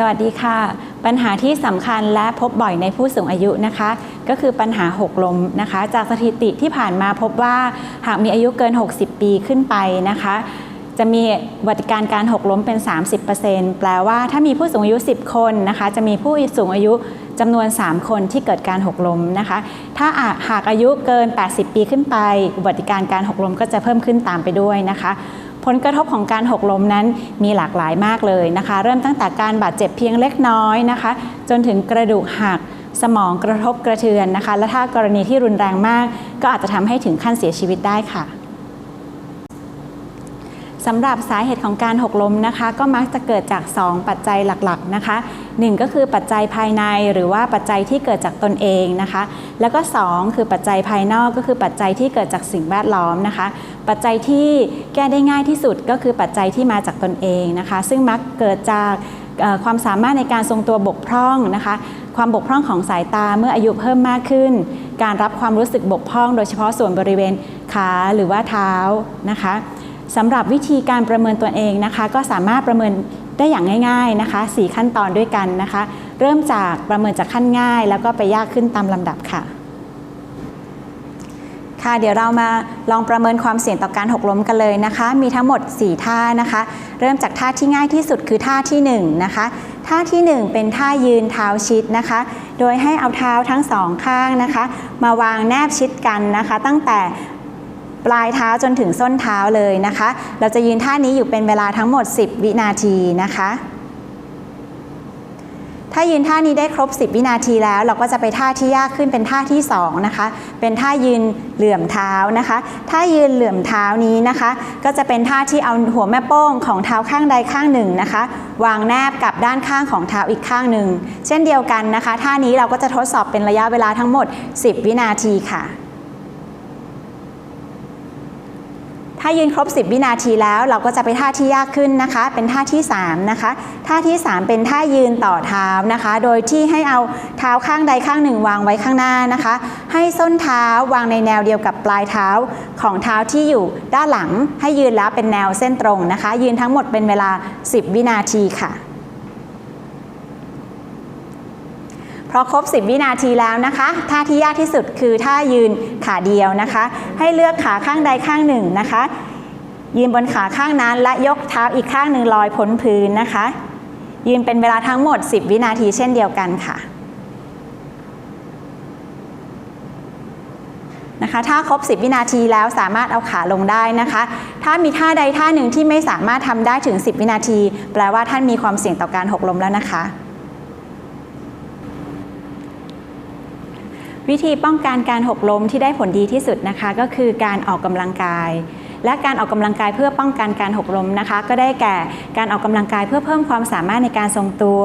สวัสดีค่ะ ปัญหาที่สำคัญและพบบ่อยในผู้สูงอายุนะคะ ก็คือปัญหาหกล้มนะคะ จากสถิติที่ผ่านมาพบว่าหากมีอายุเกิน 60 ปีขึ้นไปนะคะ จะมีวัติการการหกล้มเป็น 30%แปลว่าถ้ามีผู้สูงอายุ 10 คนนะคะ จะมีผู้สูงอายุจำนวน 3 คนที่เกิดการหกล้มนะคะ ถ้าหากอายุเกิน 80 ปีขึ้นไป อุบัติการการหกล้มก็จะเพิ่มขึ้นตามไปด้วยนะคะ ผลกระทบของการหกล้มนั้นมีหลากหลายมากเลยนะคะ เริ่มตั้งแต่การบาดเจ็บเพียงเล็กน้อยนะคะ จนถึงกระดูกหักสมองกระทบกระเทือนนะคะ และถ้ากรณีที่รุนแรงมาก ก็อาจจะทำให้ถึงขั้นเสียชีวิตได้ค่ะ สำหรับสาเหตุของการหกล้มนะคะ ก็มักจะเกิดจาก 2 ปัจจัยหลักๆนะคะ 1 ก็คือปัจจัยภายในหรือว่าปัจจัยที่เกิดจากตนเองนะคะ แล้วก็ 2 คือปัจจัยภายนอกก็คือปัจจัยที่เกิดจากสิ่งแวดล้อมนะคะ ปัจจัยที่แก้ได้ง่ายที่สุดก็คือปัจจัยที่มาจากตนเองนะคะ ซึ่งมักเกิดจากความสามารถในการทรงตัวบกพร่องนะคะ ความบกพร่องของสายตาเมื่ออายุเพิ่มมากขึ้น การรับความรู้สึกบกพร่อง โดยเฉพาะส่วนบริเวณขาหรือว่าเท้านะคะ สำหรับวิธีการประเมินตัวเองนะคะ ก็สามารถประเมินได้อย่างง่ายๆนะคะ 4 ขั้นตอนด้วยกันนะคะ เริ่มจากประเมินจากขั้นง่าย แล้วก็ไปยากขึ้นตามลำดับค่ะ ค่ะเดี๋ยวเรามาลองประเมินความเสี่ยงต่อการหกล้มกันเลยนะคะ มีทั้งหมด 4 ท่านะคะ เริ่มจากท่าที่ง่ายที่สุดคือท่าที่ 1 นะคะ ท่าที่ 1 เป็นท่ายืนเท้าชิดนะคะ โดยให้เอาเท้าทั้งสองข้างนะคะ มาวางแนบชิดกันนะคะ ตั้งแต่ ปลายเท้าจนถึงส้นเท้าเลยนะคะ เราจะยืนท่านี้อยู่เป็นเวลาทั้งหมด 10 วินาทีนะคะ ถ้ายืนท่านี้ได้ครบ 10 วินาทีแล้ว เราก็จะไปท่าที่ยากขึ้นเป็นท่าที่2นะคะ เป็นท่ายืนเหลื่อมเท้านะคะ ท่ายืนเหลื่อมเท้านี้นะคะ ก็จะเป็นท่าที่เอาหัวแม่โป้งของเท้าข้างใดข้างหนึ่งนะคะ วางแนบกับด้านข้างของเท้าอีกข้างหนึ่ง เช่นเดียวกันนะคะ ท่านี้เราก็จะทดสอบเป็นระยะเวลาทั้งหมด 10 วินาทีค่ะ ถ้ายืนครบ 10 วินาทีแล้วเราก็จะไปท่าที่ยากขึ้นนะคะ เป็นท่าที่ 3 นะคะ ท่าที่ 3 เป็นท่ายืนต่อเท้านะคะ โดยที่ให้เอาเท้าข้างใดข้างหนึ่งวางไว้ข้างหน้านะคะ ให้ส้นเท้าวางในแนวเดียวกับปลายเท้าของเท้าที่อยู่ด้านหลังให้ยืนแล้วเป็นแนวเส้นตรงนะคะ ยืนทั้งหมดเป็นเวลา 10 วินาทีค่ะ พอครบ 10 วินาทีแล้วนะคะท่าที่ยากที่สุดคือท่ายืนขาเดียวนะคะ ให้เลือกขาข้างใดข้างหนึ่งนะคะ ยืนบนขาข้างนั้นและยกเท้าอีกข้างหนึ่งลอยพ้นพื้นนะคะ ยืนเป็นเวลาทั้งหมด 10 วินาทีเช่นเดียวกันค่ะนะคะถ้าครบ 10 วินาทีแล้วสามารถเอาขาลงได้นะคะ ถ้ามีท่าใดท่าหนึ่งที่ไม่สามารถทำได้ถึง 10 วินาที แปลว่าท่านมีความเสี่ยงต่อการหกล้มแล้วนะคะ วิธีป้องกันการหกล้มที่ได้ผลดีที่สุดนะคะ ก็คือการออกกำลังกาย และการออกกำลังกายเพื่อป้องกันการหกล้มนะคะ ก็ได้แก่การออกกำลังกายเพื่อเพิ่มความสามารถในการทรงตัว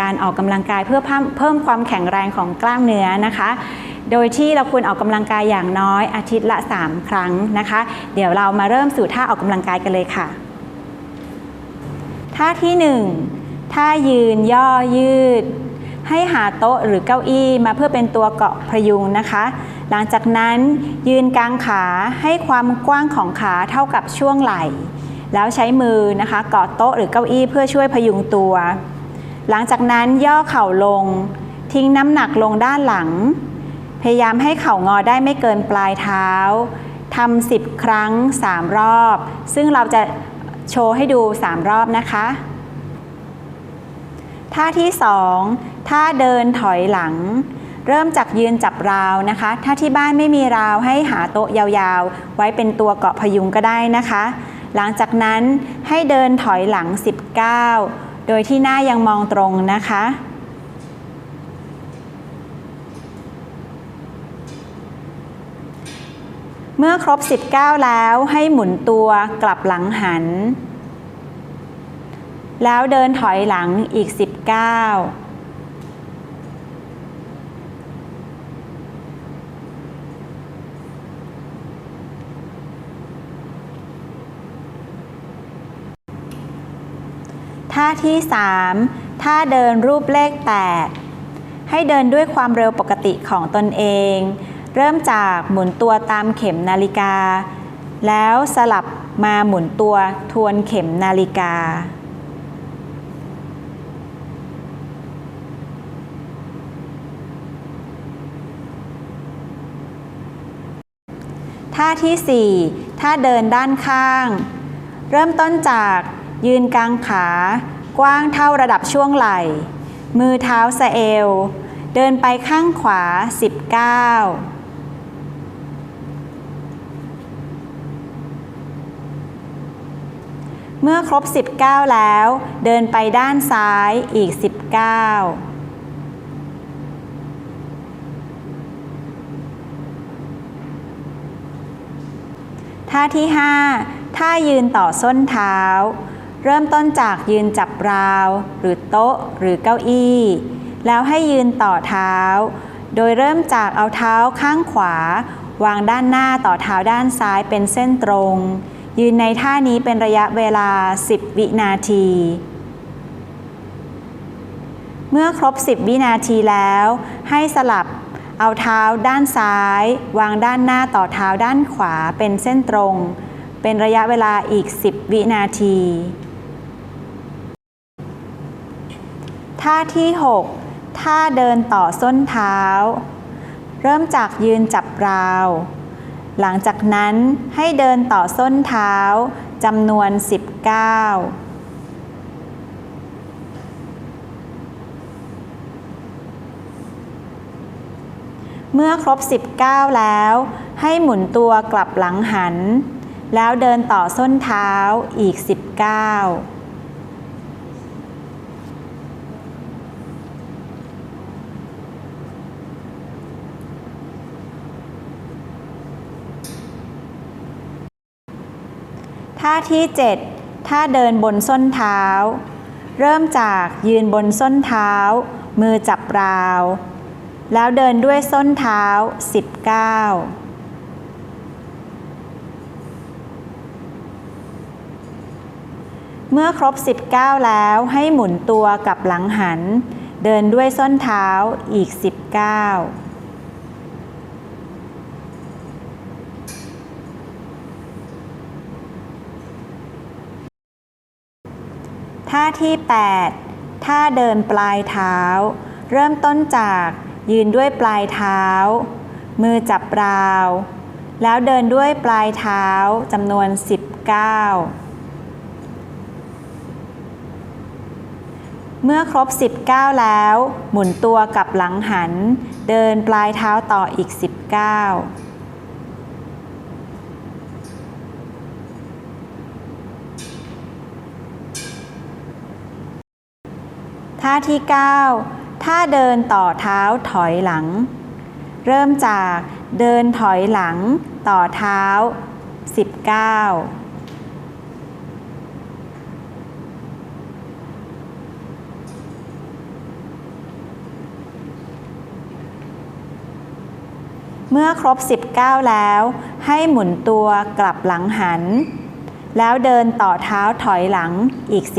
การออกกำลังกายเพื่อเพิ่มความแข็งแรงของกล้ามเนื้อนะคะ โดยที่เราควรออกกำลังกายอย่างน้อยอาทิตย์ละ 3 ครั้งนะคะ เดี๋ยวเรามาเริ่มสู่ท่าออกกำลังกายกันเลยค่ะ ท่าที่ 1 ท่ายืนย่อยืด ให้หาโต๊ะหรือเก้าอี้มาเพื่อเป็นตัวเกาะพยุงนะคะ หลังจากนั้นยืนกลางขาให้ความกว้างของขาเท่ากับช่วงไหล่ แล้วใช้มือนะคะเกาะโต๊ะหรือเก้าอี้เพื่อช่วยพยุงตัว หลังจากนั้นย่อเข่าลง ทิ้งน้ำหนักลงด้านหลัง พยายามให้เข่างอได้ไม่เกินปลายเท้าทำ10 ครั้ง 3 รอบ ซึ่งเราจะโชว์ให้ดู 3 รอบนะคะ ท่าที่ 2ท่าเดินถอยหลัง เริ่มจากยืนจับราวนะคะ ถ้าที่บ้านไม่มีราวให้หาโต๊ะยาวๆ ไว้เป็นตัวเกาะพยุงก็ได้นะคะ หลังจากนั้นให้เดินถอยหลัง 19 โดยที่หน้ายังมองตรงนะคะเมื่อครบ 19 แล้วให้หมุนตัวกลับหลังหัน แล้วเดินถอยหลังอีก 19 ท่าที่ 3 ท่าเดินรูปเลข 8 ให้เดินด้วยความเร็วปกติของตนเอง เริ่มจากหมุนตัวตามเข็มนาฬิกา แล้วสลับมาหมุนตัวทวนเข็มนาฬิกาท่าที่ 4 ท่าเดินด้านข้าง เริ่มต้นจากยืนกลางขา กว้างเท่าระดับช่วงไหล่ มือเท้าสะเอว เดินไปข้างขวา 19เมื่อครบ 19 แล้ว เดินไปด้านซ้ายอีก 19 ท่าที่ 5 ท่ายืนต่อส้นเท้า เริ่มต้นจากยืนจับราว หรือโต๊ะหรือเก้าอี้ แล้วให้ยืนต่อเท้า โดยเริ่มจากเอาเท้าข้างขวา วางด้านหน้าต่อเท้าด้านซ้ายเป็นเส้นตรง ยืนในท่านี้เป็นระยะเวลา 10 วินาที เมื่อครบ 10 วินาทีแล้ว ให้สลับเอาเท้าด้านซ้าย วางด้านหน้าต่อเท้าด้านขวาเป็นเส้นตรง เป็นระยะเวลาอีก 10 วินาที ท่าที่ 6 ท่าเดินต่อส้นเท้า เริ่มจากยืนจับราว หลังจากนั้นให้เดินต่อส้นเท้าจำนวน 19เมื่อครบ 19 แล้ว ให้หมุนตัวกลับหลังหัน แล้วเดินต่อส้นเท้าอีก 19 ท่าที่ 7 ท่าเดินบนส้นเท้า เริ่มจากยืนบนส้นเท้า มือจับราว แล้วเดินด้วยส้นเท้า 19เมื่อครบ 19 แล้วให้หมุนตัวกับหลังหัน เดินด้วยส้นเท้าอีก 19 ท่าที่ 8 ท่าเดินปลายเท้า เริ่มต้นจากยืนด้วยปลายเท้า มือจับราว แล้วเดินด้วยปลายเท้าจำนวน 19 เมื่อครบ 19 แล้ว หมุนตัวกลับหลังหัน เดินปลายเท้าต่ออีก 19 ท่าที่ 9 ท่าเดินต่อเท้าถอยหลัง เริ่มจากเดินถอยหลังต่อเท้า 19เมื่อครบ 19 แล้ว ให้หมุนตัวกลับหลังหัน แล้วเดินต่อเท้าถอยหลังอีก 19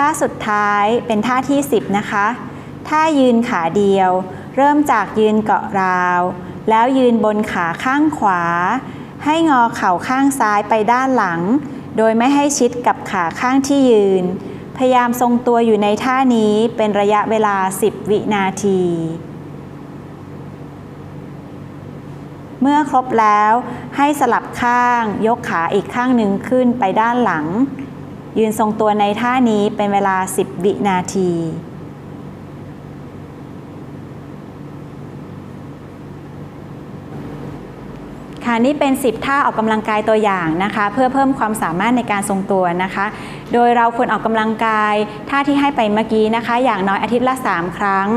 ท่าสุดท้ายเป็นท่าที่ 10 นะคะ ท่ายืนขาเดียว เริ่มจากยืนเกาะราว แล้วยืนบนขาข้างขวา ให้งอเข่าข้างซ้ายไปด้านหลัง โดยไม่ให้ชิดกับขาข้างที่ยืน พยายามทรงตัวอยู่ในท่านี้เป็นระยะเวลา 10 วินาทีเมื่อครบแล้วให้สลับข้างยกขาอีกข้างหนึ่งขึ้นไปด้านหลัง ยืนทรงตัวในท่านี้เป็นเวลา 10 วินาที ค่ะนี่เป็น 10 ท่าออกกำลังกายตัวอย่างนะคะ เพื่อเพิ่มความสามารถในการทรงตัวนะคะ โดยเราควรออกกำลังกายท่าที่ให้ไปเมื่อกี้นะคะ อย่างน้อยอาทิตย์ละ 3 ครั้ง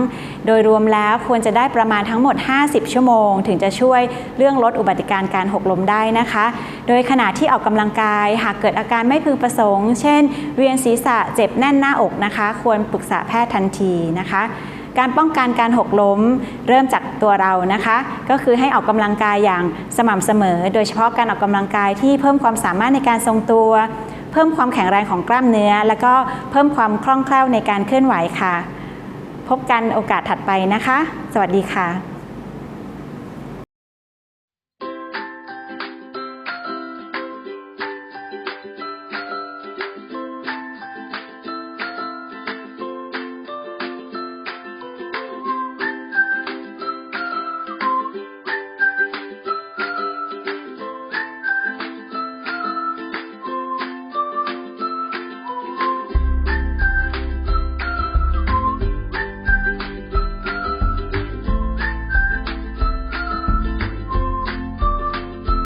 โดยรวมแล้วควรจะได้ประมาณทั้งหมด 50 ชั่วโมง ถึงจะช่วยเรื่องลดอุบัติการการหกล้มได้นะคะ โดยขณะที่ออกกำลังกายหากเกิดอาการไม่พึงประสงค์ เช่น เวียนศีรษะเจ็บแน่นหน้าอกนะคะ ควรปรึกษาแพทย์ทันทีนะคะ การป้องกันการหกล้มเริ่มจากตัวเรานะคะ ก็คือให้ออกกำลังกายอย่างสม่ำเสมอ โดยเฉพาะการออกกำลังกายที่เพิ่มความสามารถในการทรงตัว เพิ่มความแข็งแรงของกล้ามเนื้อ แล้วก็เพิ่มความคล่องแคล่วในการเคลื่อนไหวค่ะ พบกันโอกาสถัดไปนะคะ สวัสดีค่ะ